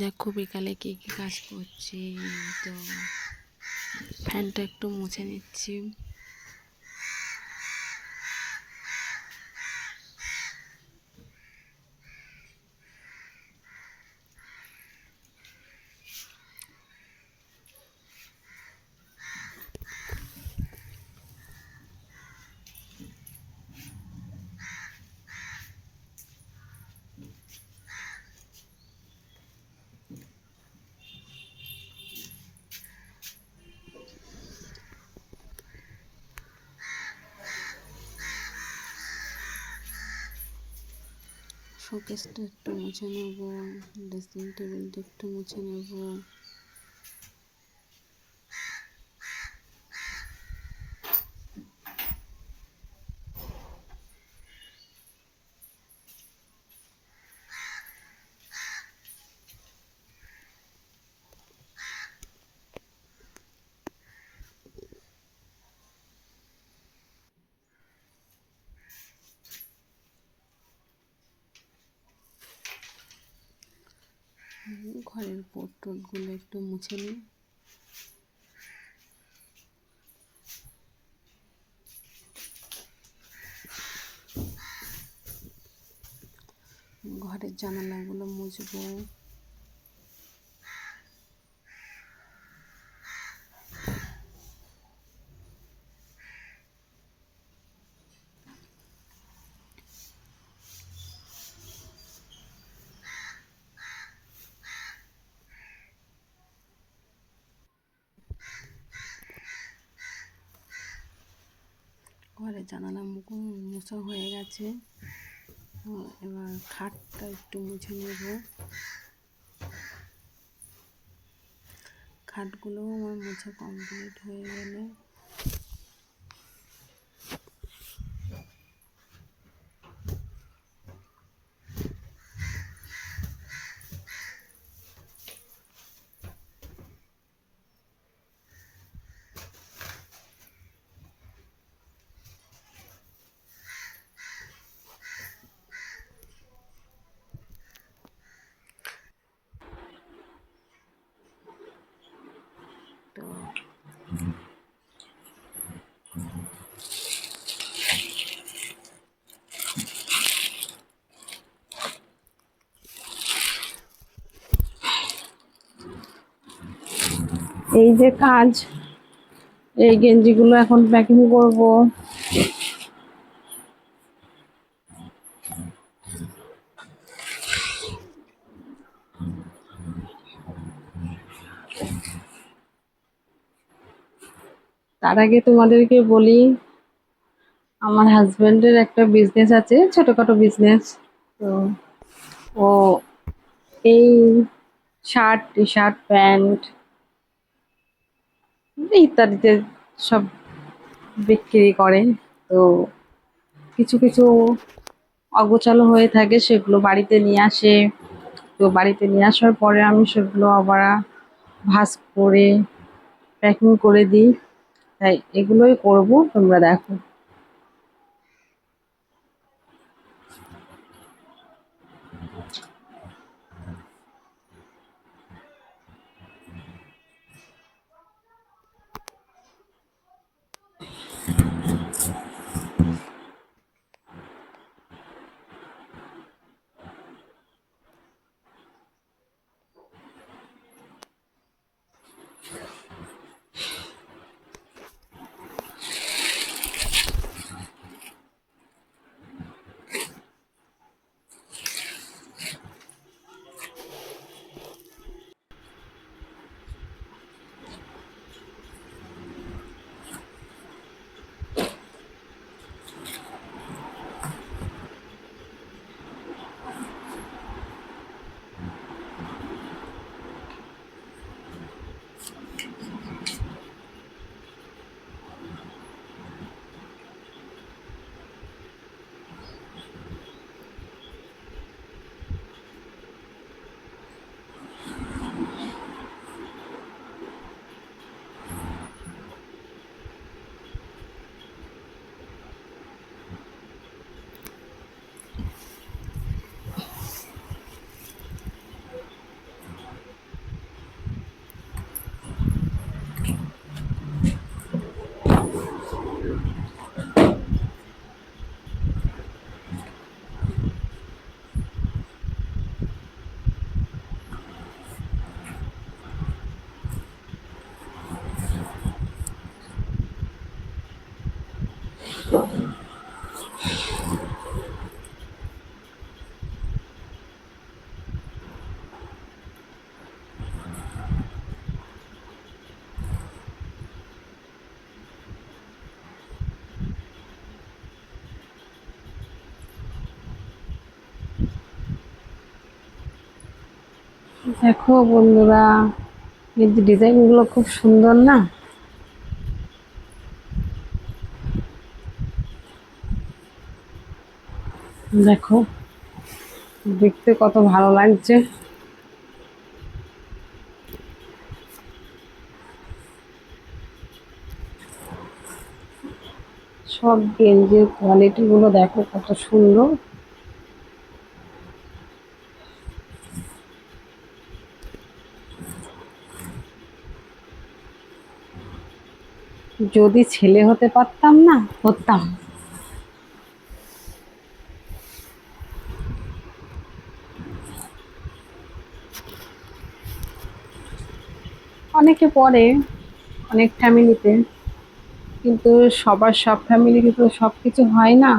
দেখো বিকালে কী কি কাজ করছি তো ফ্যানটা একটু মুছে নিচ্ছি। শোকেসটা একটু মুছে নেব ড্রেসিং টেবিলটা একটু মুছে নেব। ঘরের পোর্টগুলো একটু মুছে নিই। ঘরের জানালাগুলো মুছবো ঘরের জানালা মোছা হয়ে গেছে। এবার খাটটা একটু মুছে নেব। খাটগুলোও আমার মোছা কমপ্লিট হয়ে গেলে তো এই যে কাজ এই গেঞ্জিগুলো এখন প্যাকিং করব। তার আগে তোমাদেরকে বলি, আমার হাজবেন্ডের একটা বিজনেস আছে, ছোটখাটো বিজনেস তো ও এই শার্ট টি শার্ট প্যান্ট ইত্যাদিতে সব বিক্রি করে। তো কিছু কিছু অগোছালো হয়ে থাকে, সেগুলো বাড়িতে নিয়ে আসে। তো বাড়িতে নিয়ে আসার পরে আমি সেগুলো আবার ভাঁজ করে প্যাকিং করে দিই। তাই এগুলোই করব তোমরা দেখো। দেখো বন্ধুরা কিন্তু ডিজাইনগুলো খুব সুন্দর না? দেখো, দেখতে কত ভালো লাগছে। সব গেঞ্জির কোয়ালিটি গুলো দেখো কত সুন্দর। যদি ছেলে হতে পারতাম না হতাম অনেকে পড়ে অনেক ফ্যামিলিতে কিন্তু সবার সব ফ্যামিলিতে তো সব কিছু হয় না।